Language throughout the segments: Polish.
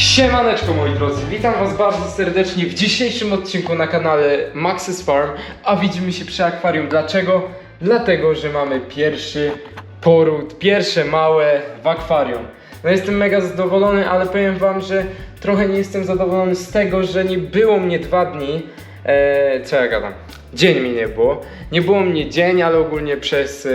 Siemaneczko moi drodzy, witam was bardzo serdecznie w dzisiejszym odcinku na kanale Max's Farm, a widzimy się przy akwarium. Dlaczego? Dlatego, że mamy pierwszy poród, pierwsze małe w akwarium. No jestem mega zadowolony, ale powiem wam, że trochę nie jestem zadowolony z tego, że nie było mnie dwa dni. Eee, co ja gadam? Dzień mi nie było. Nie było mnie dzień, ale ogólnie przez e,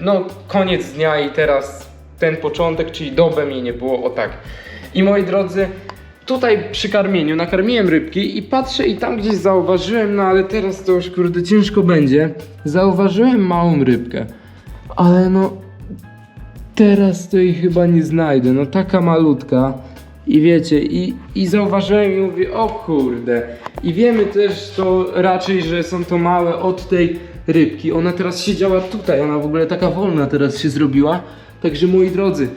no koniec dnia i teraz ten początek, czyli dobę mnie nie było, o tak. I moi drodzy, tutaj przy karmieniu nakarmiłem rybki i patrzę i tam gdzieś zauważyłem, no ale teraz to już kurde ciężko będzie. Zauważyłem małą rybkę, ale no teraz to jej chyba nie znajdę, no taka malutka. I wiecie, i, i zauważyłem i mówię, o kurde. I wiemy też to raczej, że są to małe od tej rybki. Ona teraz siedziała tutaj, ona w ogóle taka wolna teraz się zrobiła. Także moi drodzy,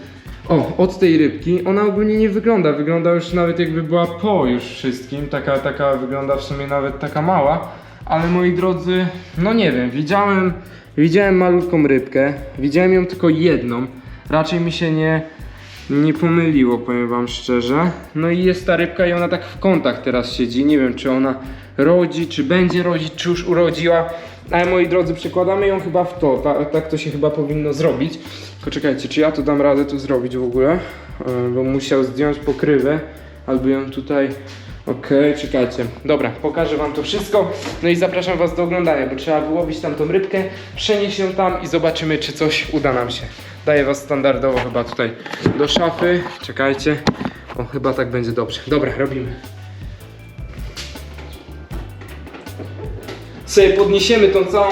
o, od tej rybki, ona ogólnie nie wygląda, wygląda już nawet jakby była po już wszystkim, taka, taka wygląda w sumie nawet taka mała, ale moi drodzy, no nie wiem, widziałem, widziałem malutką rybkę, widziałem ją tylko jedną, raczej mi się nie, nie pomyliło, powiem wam szczerze. No i jest ta rybka i ona tak w kątach teraz siedzi. Nie wiem, czy ona rodzi, czy będzie rodzić, czy już urodziła. Ale moi drodzy, przekładamy ją chyba w to. Ta, tak to się chyba powinno zrobić. Tylko czekajcie, czy ja tu dam radę tu zrobić w ogóle? Yy, Bo musiał zdjąć pokrywę. Albo ją tutaj... Okej, czekajcie. Dobra, pokażę wam to wszystko. No i zapraszam was do oglądania, bo trzeba wyłowić tam tą rybkę, przenieść ją tam i zobaczymy, czy coś uda nam się. Daję was standardowo chyba tutaj do szafy. Czekajcie. O, chyba tak będzie dobrze. Dobra, robimy. Sobie podniesiemy tą całą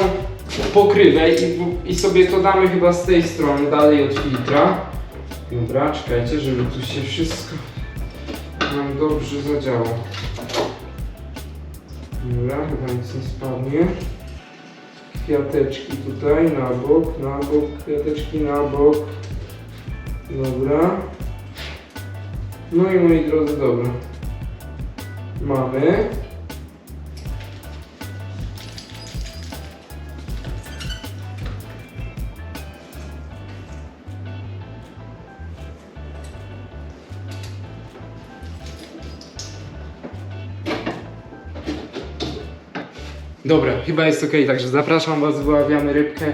pokrywę i, i sobie to damy chyba z tej strony, dalej od filtra. Dobra, czekajcie, żeby tu się wszystko nam dobrze zadziało. Dobra, chyba nic nie spadnie. Kwiateczki tutaj na bok, na bok, kwiateczki na bok. Dobra. No i moi drodzy, dobra. Mamy. Dobra, chyba jest ok, także zapraszam was, wyławiamy rybkę.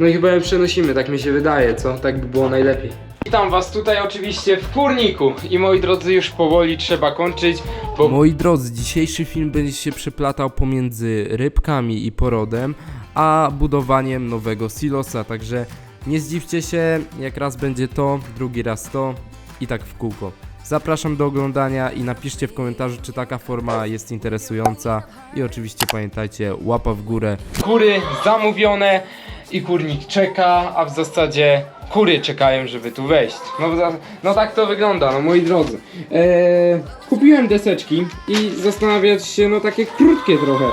No i chyba ją przenosimy, tak mi się wydaje, co? Tak by było najlepiej. Witam was tutaj oczywiście w kurniku i moi drodzy już powoli trzeba kończyć, bo Moi drodzy, dzisiejszy film będzie się przeplatał pomiędzy rybkami i porodem, a budowaniem nowego silosa, także nie zdziwcie się, jak raz będzie to, drugi raz to i tak w kółko. Zapraszam do oglądania i napiszcie w komentarzu, czy taka forma jest interesująca i oczywiście pamiętajcie, łapa w górę. kury zamówione i kurnik czeka, a w zasadzie kury czekają, żeby tu wejść. No, no tak to wygląda, no moi drodzy. Eee, kupiłem deseczki i zastanawiać się, no takie krótkie trochę.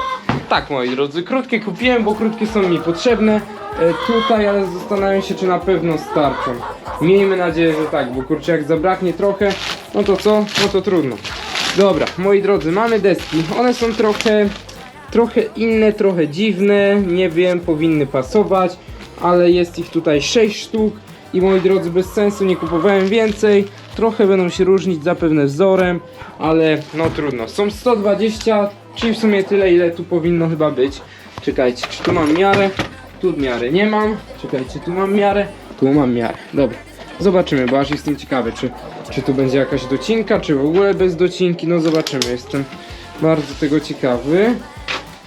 Tak moi drodzy, krótkie kupiłem, bo krótkie są mi potrzebne e, tutaj, ale zastanawiam się, czy na pewno starczą. Miejmy nadzieję, że tak, bo kurczę, jak zabraknie trochę, no to co? No to trudno. Dobra, moi drodzy, mamy deski. One są trochę trochę inne, trochę dziwne, nie wiem, powinny pasować, ale jest ich tutaj 6 sztuk i moi drodzy, bez sensu nie kupowałem więcej, trochę będą się różnić zapewne wzorem, ale no trudno. Są 120, czyli w sumie tyle, ile tu powinno chyba być. Czekajcie, czy tu mam miarę? Tu miary nie mam. Czekajcie, tu mam miarę, tu mam miarę. Dobra. Zobaczymy, bo aż jestem ciekawy, czy, czy tu będzie jakaś docinka, czy w ogóle bez docinki. No zobaczymy, jestem bardzo tego ciekawy.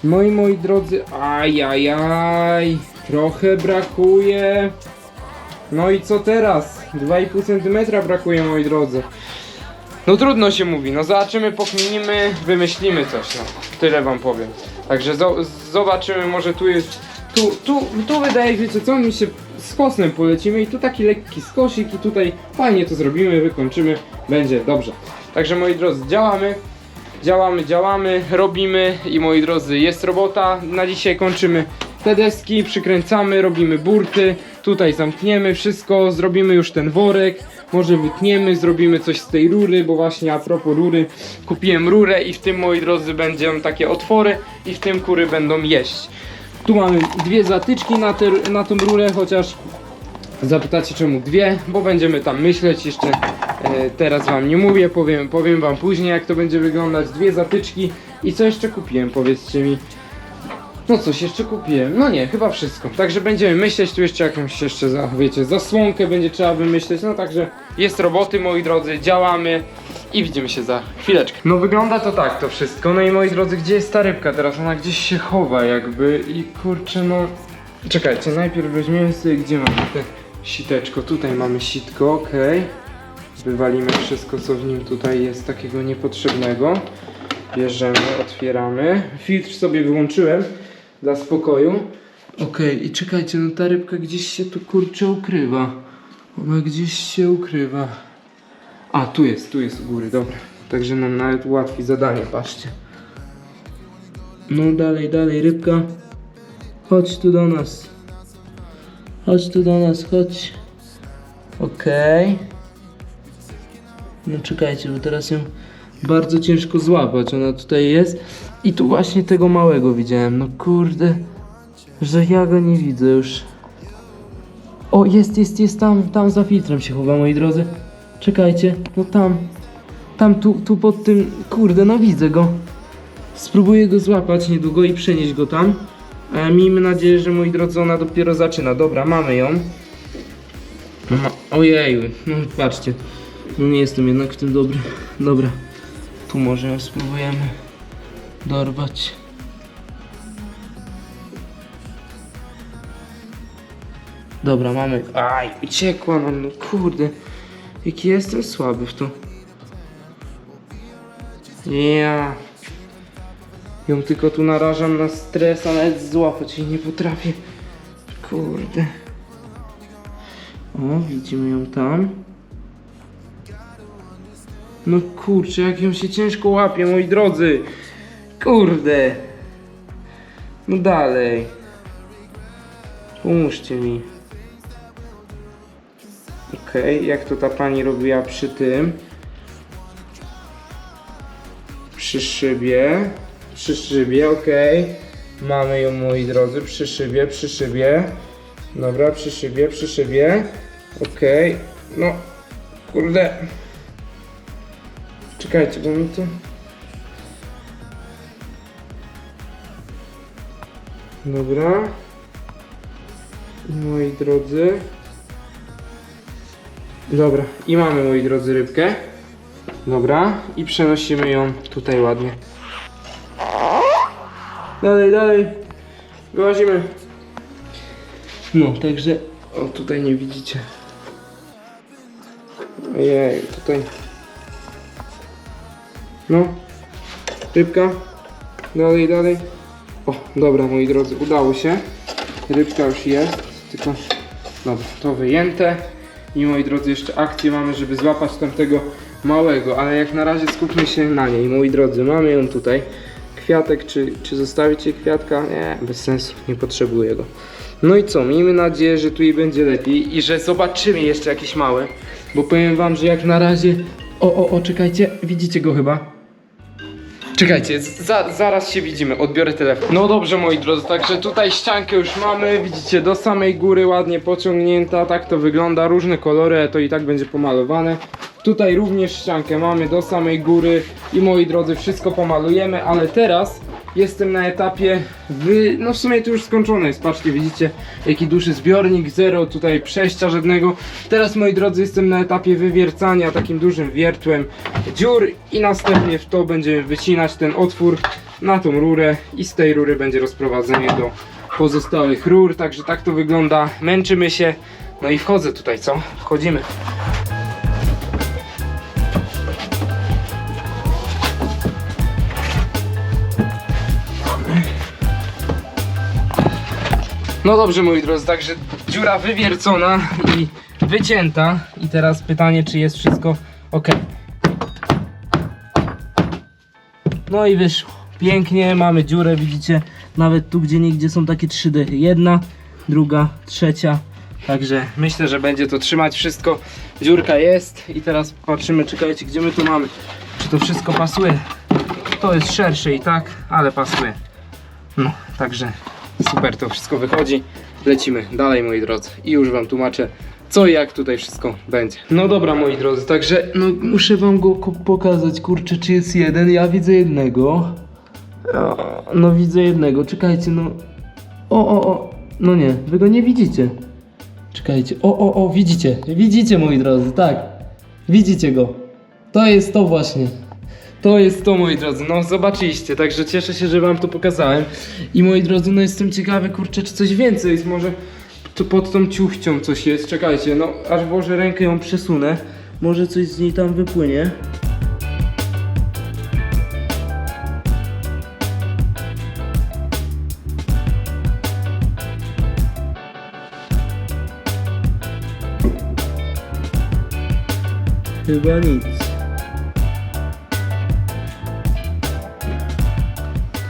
No i moi drodzy, ajajaj, trochę brakuje. No i co teraz? 2,5 cm brakuje, moi drodzy. No trudno się mówi, no zobaczymy, pokminimy, wymyślimy coś, no. Tyle wam powiem. Także zo- zobaczymy, może tu jest, tu, tu, tu wydaje się, co mi się z kosem polecimy i tu taki lekki skosik i tutaj fajnie to zrobimy, wykończymy, będzie dobrze. Także moi drodzy, działamy. Działamy, działamy, robimy i moi drodzy, jest robota. Na dzisiaj kończymy te deski, przykręcamy, robimy burty, tutaj zamkniemy wszystko, zrobimy już ten worek, może wytniemy, zrobimy coś z tej rury, bo właśnie a propos rury, kupiłem rurę i w tym moi drodzy będą takie otwory i w tym kury będą jeść. Tu mamy dwie zatyczki na, te, na tą rurę, chociaż Zapytacie czemu dwie, bo będziemy tam myśleć jeszcze E, teraz wam nie mówię, powiem, powiem wam później jak to będzie wyglądać. Dwie zatyczki i co jeszcze kupiłem, powiedzcie mi. No coś jeszcze kupiłem. No nie, chyba wszystko. Także będziemy myśleć, tu jeszcze jakąś jeszcze, za, wiecie, zasłonkę będzie trzeba wymyśleć. No także jest roboty, moi drodzy, działamy i widzimy się za chwileczkę. No wygląda to tak, to wszystko. No i moi drodzy, gdzie jest ta rybka teraz? Ona gdzieś się chowa jakby i kurczę no... Czekajcie, najpierw weźmiemy sobie, gdzie mamy te siteczko. Tutaj mamy sitko, okej. Wywalimy wszystko, co w nim tutaj jest takiego niepotrzebnego. Bierzemy, otwieramy. Filtr sobie wyłączyłem dla spokoju. Okej, i czekajcie, no ta rybka gdzieś się tu kurczę ukrywa. Ona gdzieś się ukrywa. A, tu jest, tu jest u góry, dobra. Także nam nawet ułatwi zadanie, patrzcie. No dalej, dalej, rybka. Chodź tu do nas. Chodź tu do nas, chodź. Okej. No czekajcie, bo teraz ją bardzo ciężko złapać. Ona tutaj jest. I tu właśnie tego małego widziałem. No kurde, że ja go nie widzę już. O, jest, jest, jest tam, tam za filtrem się chowa, moi drodzy. Czekajcie, no tam. Tam, tu, tu pod tym, kurde, no widzę go. Spróbuję go złapać niedługo i przenieść go tam. E, miejmy nadzieję, że moi drodzy, ona dopiero zaczyna. Dobra, mamy ją. Ma, ojeju, no patrzcie. No nie jestem jednak w tym dobry. Dobra, tu może ją spróbujemy dorwać. Dobra, mamy. Aj, uciekła nam, no kurde. Jaki jestem słaby w to. Ja. Ją tylko tu narażam na stres, a nawet złapać jej nie potrafię. Kurde. O, widzimy ją tam. No kurczę, jak ją się ciężko łapie, moi drodzy. Kurde. No dalej. Pomóżcie mi. Okej, jak to ta pani robiła przy tym? Przy szybie. Przy szybie, okej. Mamy ją, moi drodzy, przy szybie, przy szybie. Dobra, przy szybie, przy szybie. Okej. No, kurde. Czekajcie, bo mi to... Dobra. Moi drodzy. Dobra, i mamy, moi drodzy, rybkę. Dobra, i przenosimy ją tutaj ładnie. Dalej, dalej. Wyłazimy. No, także... O, tutaj nie widzicie. Ojej, tutaj... No. Rybka. Dalej, dalej. O, dobra, moi drodzy, udało się. Rybka już jest, tylko... Dobra, to wyjęte. I moi drodzy, jeszcze akcję mamy, żeby złapać tamtego małego, ale jak na razie skupmy się na niej. Moi drodzy, mamy ją tutaj. Kwiatek, czy, czy zostawić kwiatka? Nie, bez sensu, nie potrzebuję go. No i co, miejmy nadzieję, że tu jej będzie lepiej i że zobaczymy jeszcze jakieś małe, bo powiem wam, że jak na razie... O, o, o, czekajcie, widzicie go chyba? Czekajcie, za, zaraz się widzimy, odbiorę telefon. No dobrze moi drodzy, także tutaj ściankę już mamy, widzicie do samej góry ładnie pociągnięta, tak to wygląda, różne kolory, to i tak będzie pomalowane. Tutaj również ściankę mamy do samej góry i moi drodzy wszystko pomalujemy, ale teraz jestem na etapie, wy... no w sumie to już skończone jest, patrzcie widzicie jaki duży zbiornik, zero tutaj przejścia żadnego. Teraz moi drodzy jestem na etapie wywiercania takim dużym wiertłem dziur i następnie w to będziemy wycinać ten otwór na tą rurę i z tej rury będzie rozprowadzenie do pozostałych rur, także tak to wygląda, męczymy się, no i wchodzę tutaj, co? Wchodzimy. No dobrze moi drodzy, także dziura wywiercona i wycięta i teraz pytanie czy jest wszystko ok. No i wyszło. Pięknie, mamy dziurę, widzicie, nawet tu gdzie nigdzie są takie 3D. Jedna, druga, trzecia. Także myślę, że będzie to trzymać wszystko. Dziurka jest i teraz patrzymy, czekajcie, gdzie my tu mamy. Czy to wszystko pasuje? To jest szersze i tak, ale pasuje. No, także super to wszystko wychodzi. Lecimy dalej moi drodzy i już wam tłumaczę co i jak tutaj wszystko będzie. No dobra moi drodzy, także no muszę wam go pokazać, kurczę, czy jest jeden, ja widzę jednego. No widzę jednego, czekajcie, no. O, o, o, no nie, wy go nie widzicie. Czekajcie, o, o, o, widzicie, widzicie moi drodzy, tak. Widzicie go. To jest to właśnie. To jest to moi drodzy, no zobaczyliście, także cieszę się, że wam to pokazałem. I moi drodzy, no jestem ciekawy, kurczę, czy coś więcej jest, może tu pod tą ciuchcią coś jest, czekajcie, no aż włożę rękę ją przesunę, może coś z niej tam wypłynie. Chyba nic.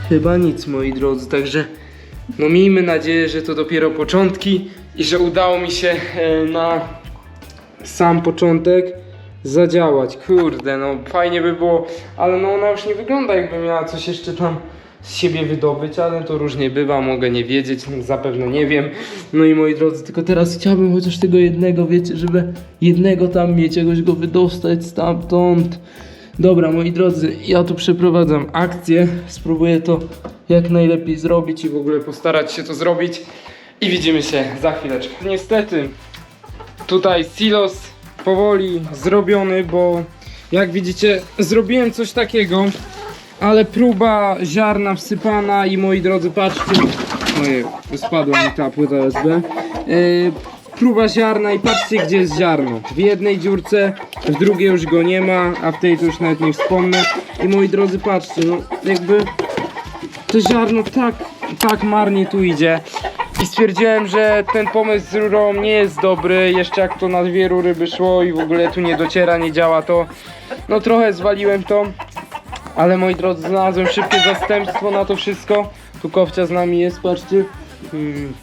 Chyba nic, moi drodzy, także no miejmy nadzieję, że to dopiero początki i że udało mi się e, na sam początek zadziałać. Kurde, no fajnie by było, ale no ona już nie wygląda jakby miała coś jeszcze tam z siebie wydobyć, ale to różnie bywa, mogę nie wiedzieć, zapewne nie wiem. No i moi drodzy, tylko teraz chciałbym chociaż tego jednego, wiecie, żeby jednego tam mieć, jakoś go wydostać stamtąd. Dobra, moi drodzy, ja tu przeprowadzam akcję, spróbuję to jak najlepiej zrobić i w ogóle postarać się to zrobić i widzimy się za chwileczkę. Niestety, tutaj silos powoli zrobiony, bo jak widzicie, zrobiłem coś takiego, ale próba ziarna wsypana i moi drodzy, patrzcie, ojej, spadła mi ta płyta USB. Yy, próba ziarna i patrzcie gdzie jest ziarno. W jednej dziurce, w drugiej już go nie ma, a w tej to już nawet nie wspomnę. I moi drodzy, patrzcie, no jakby to ziarno tak, tak marnie tu idzie. I stwierdziłem, że ten pomysł z rurą nie jest dobry, jeszcze jak to na dwie rury by szło i w ogóle tu nie dociera, nie działa to. No trochę zwaliłem to, ale moi drodzy, znalazłem szybkie zastępstwo na to wszystko. Tu kowcia z nami jest, patrzcie. Hmm,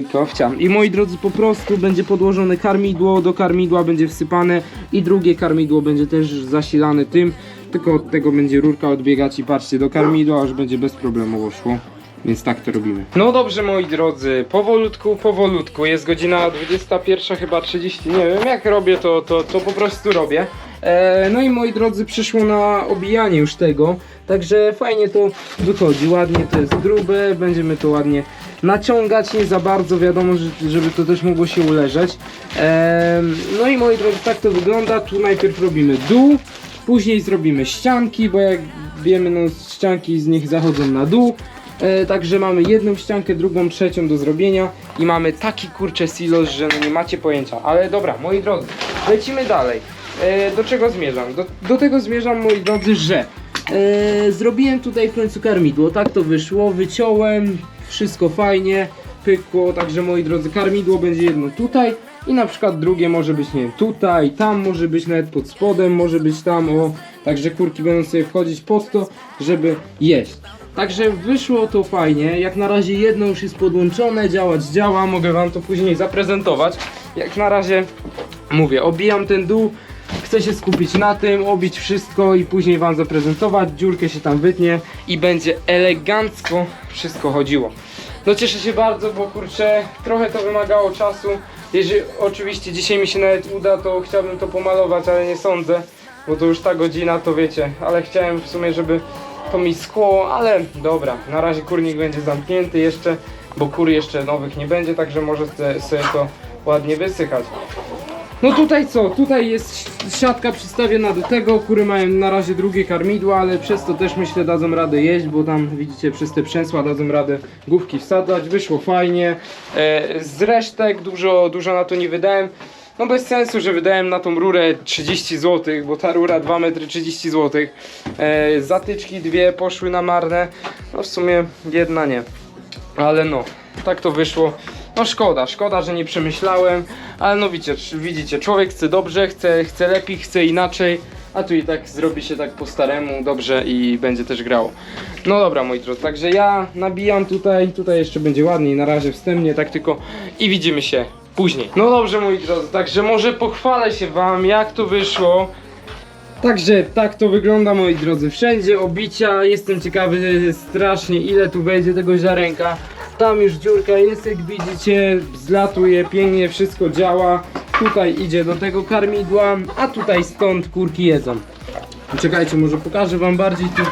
ty. I moi drodzy, po prostu będzie podłożone karmidło, do karmidła będzie wsypane i drugie karmidło będzie też zasilane tym. Tylko od tego będzie rurka odbiegać i patrzcie, do karmidła już będzie bezproblemowo szło. Więc tak to robimy. No dobrze moi drodzy, powolutku, powolutku. Jest godzina 21 chyba 30. Nie wiem jak robię to, to, to po prostu robię. E, no i moi drodzy, przyszło na obijanie już tego. Także fajnie to wychodzi. Ładnie to jest grube. Będziemy to ładnie naciągać. Nie za bardzo wiadomo, że- żeby to też mogło się uleżeć. E, no i moi drodzy, tak to wygląda. Tu najpierw robimy dół. Później zrobimy ścianki, bo jak wiemy, no ścianki z nich zachodzą na dół. E, także mamy jedną ściankę, drugą, trzecią do zrobienia i mamy taki kurcze silos, że no nie macie pojęcia. Ale dobra, moi drodzy, lecimy dalej. E, do czego zmierzam? Do, do tego zmierzam, moi drodzy, że e, zrobiłem tutaj w końcu karmidło. Tak to wyszło, wyciąłem, wszystko fajnie, pykło. Także moi drodzy, karmidło będzie jedno tutaj i na przykład drugie może być, nie wiem, tutaj, tam może być nawet pod spodem, może być tam, o. Także kurki będą sobie wchodzić pod to, żeby jeść. Także wyszło to fajnie. Jak na razie jedno już jest podłączone, działać działa. Mogę wam to później zaprezentować. Jak na razie mówię, obijam ten dół. Chcę się skupić na tym, obić wszystko i później wam zaprezentować. Dziurkę się tam wytnie i będzie elegancko wszystko chodziło. No cieszę się bardzo, bo kurczę, trochę to wymagało czasu. Jeżeli oczywiście dzisiaj mi się nawet uda, to chciałbym to pomalować, ale nie sądzę, bo to już ta godzina, to wiecie. Ale chciałem w sumie, żeby to mi skło, ale dobra, na razie kurnik będzie zamknięty jeszcze, bo kur jeszcze nowych nie będzie, także może sobie to ładnie wysychać. No tutaj co? Tutaj jest siatka przystawiona do tego, kury mają na razie drugie karmidło, ale przez to też myślę dadzą radę jeść, bo tam widzicie przez te przęsła dadzą radę główki wsadzać, wyszło fajnie. E, z resztek dużo, dużo na to nie wydałem. No bez sensu, że wydałem na tą rurę 30 zł, bo ta rura 2 metry 30 zł. E, zatyczki dwie poszły na marne, no w sumie jedna nie. Ale no, tak to wyszło. No szkoda, szkoda, że nie przemyślałem, ale no widzicie, widzicie, człowiek chce dobrze, chce, chce lepiej, chce inaczej, a tu i tak zrobi się tak po staremu dobrze i będzie też grało. No dobra moi drodzy, także ja nabijam tutaj, tutaj jeszcze będzie ładniej, na razie wstępnie, tak tylko i widzimy się później. No dobrze moi drodzy, także może pochwalę się wam jak to wyszło. Także tak to wygląda moi drodzy, wszędzie obicia, jestem ciekawy strasznie ile tu wejdzie tego ziarenka. Tam już dziurka jest, jak widzicie, zlatuje pięknie, wszystko działa. Tutaj idzie do tego karmidła, a tutaj stąd kurki jedzą. Czekajcie, może pokażę wam bardziej tu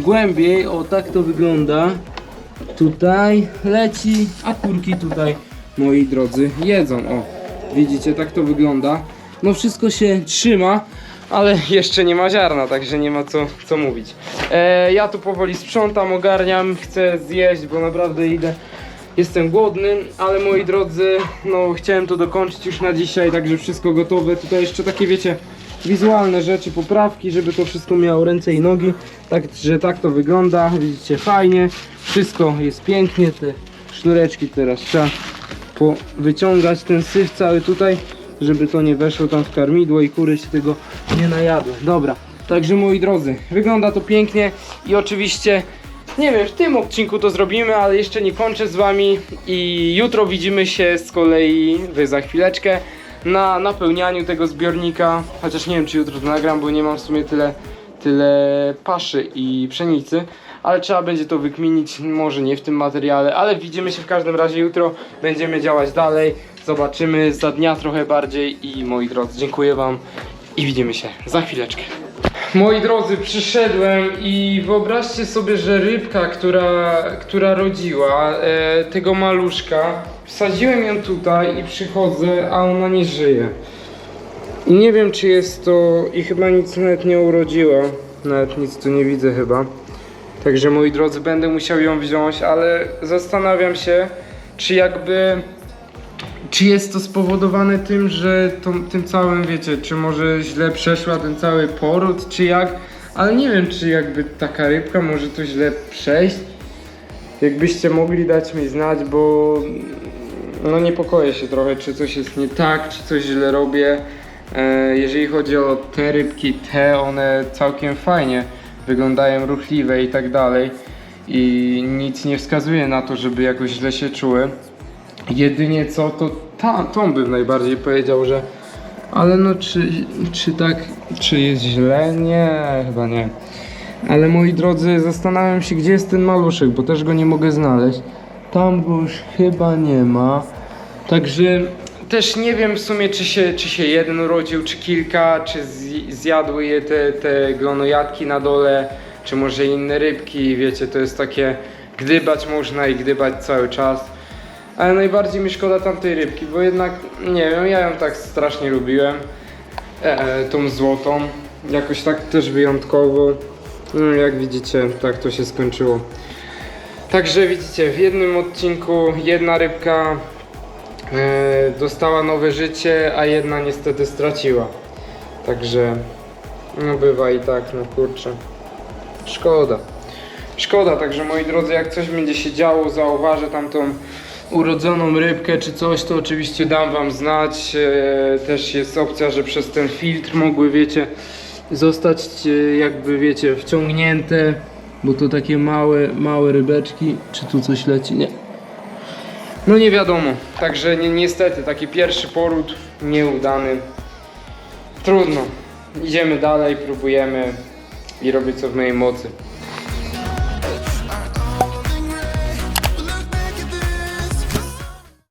głębiej. O, tak to wygląda. Tutaj leci, a kurki tutaj, moi drodzy, jedzą. O, widzicie, tak to wygląda. No wszystko się trzyma, ale jeszcze nie ma ziarna, także nie ma co, co mówić. E, ja tu powoli sprzątam, ogarniam, chcę zjeść, bo naprawdę idę. Jestem głodny, ale moi drodzy, no chciałem to dokończyć już na dzisiaj, także wszystko gotowe. Tutaj jeszcze takie, wiecie, wizualne rzeczy, poprawki, żeby to wszystko miało ręce i nogi. Także tak to wygląda, widzicie, fajnie. Wszystko jest pięknie, te sznureczki teraz trzeba wyciągać ten syf cały tutaj, żeby to nie weszło tam w karmidło i kury się tego nie najadły. Dobra, także moi drodzy, wygląda to pięknie i oczywiście nie wiem, w tym odcinku to zrobimy, ale jeszcze nie kończę z wami i jutro widzimy się z kolei, wy za chwileczkę, na napełnianiu tego zbiornika, chociaż nie wiem czy jutro to nagram, bo nie mam w sumie tyle, tyle paszy i pszenicy, ale trzeba będzie to wykminić, może nie w tym materiale, ale widzimy się w każdym razie jutro, będziemy działać dalej, zobaczymy za dnia trochę bardziej i moi drodzy, dziękuję wam i widzimy się za chwileczkę. Moi drodzy, przyszedłem i wyobraźcie sobie, że rybka, która, która rodziła e, tego maluszka, wsadziłem ją tutaj i przychodzę, a ona nie żyje. I nie wiem, czy jest to. I chyba nic nawet nie urodziła. Nawet nic tu nie widzę chyba. Także moi drodzy, będę musiał ją wziąć, ale zastanawiam się, czy jakby. Czy jest to spowodowane tym, że tym całym, wiecie, czy może źle przeszła ten cały poród, czy jak, ale nie wiem, czy jakby taka rybka może to źle przejść. Jakbyście mogli dać mi znać, bo no niepokoję się trochę, czy coś jest nie tak, czy coś źle robię. E, jeżeli chodzi o te rybki, te one całkiem fajnie wyglądają, ruchliwe i tak dalej. I nic nie wskazuje na to, żeby jakoś źle się czuły. Jedynie co, to ta, tą bym najbardziej powiedział, że ale no czy, czy tak, czy jest źle? Nie, chyba nie. Ale moi drodzy, zastanawiam się, gdzie jest ten maluszek, bo też go nie mogę znaleźć. Tam go już chyba nie ma. Także też nie wiem w sumie, czy się, czy się jeden urodził, czy kilka, czy zj- zjadły je te, te glonojadki na dole, czy może inne rybki. Wiecie, to jest takie gdybać można i gdybać cały czas. Ale najbardziej mi szkoda tamtej rybki, bo jednak, nie wiem, ja ją tak strasznie lubiłem. E, e, tą złotą. Jakoś tak też wyjątkowo. No, jak widzicie, tak to się skończyło. Także widzicie, w jednym odcinku jedna rybka e, dostała nowe życie, a jedna niestety straciła. Także, no bywa i tak, no kurczę. Szkoda. Szkoda, także moi drodzy, jak coś będzie się działo, zauważę tamtą urodzoną rybkę czy coś, to oczywiście dam wam znać. E, też jest opcja, że przez ten filtr mogły, wiecie, zostać e, jakby, wiecie, wciągnięte, bo to takie małe, małe rybeczki. Czy tu coś leci? Nie. No nie wiadomo. Także ni niestety taki pierwszy poród nieudany. Trudno. Idziemy dalej, próbujemy i robię co w mojej mocy.